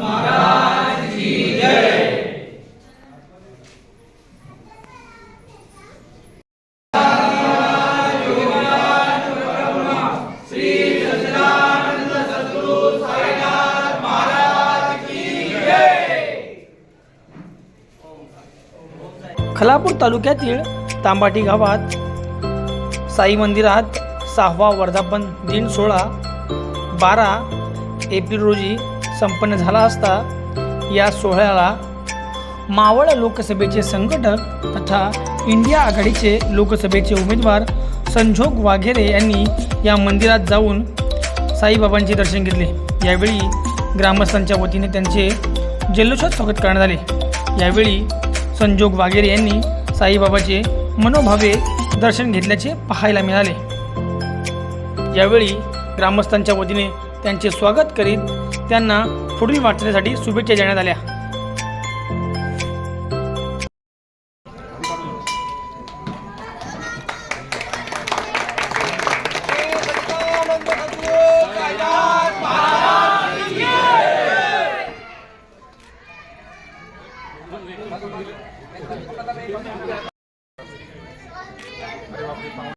महाराज की जय. खलापूर तालुक्यातील तांबाटी गावात साई मंदिरात सहावा वर्धापन दिन सोहळा बारा एप्रिल रोजी संपन्न झाला असता या सोहळ्याला मावळ लोकसभेचे संघटक तथा इंडिया आघाडीचे लोकसभेचे उमेदवार संजोग वाघेरे यांनी या मंदिरात जाऊन साईबाबांचे दर्शन घेतले. यावेळी ग्रामस्थांच्या वतीने त्यांचे जल्लोषात स्वागत करण्यात आले. यावेळी संजोग वाघेरे यांनी साईबाबाचे मनोभावे दर्शन घेतल्याचे पाहायला मिळाले. यावेळी ग्रामस्थांच्या वतीने त्यांचे स्वागत करीत त्यांना पुढील वाटण्यासाठी शुभेच्छा देण्यात आल्या.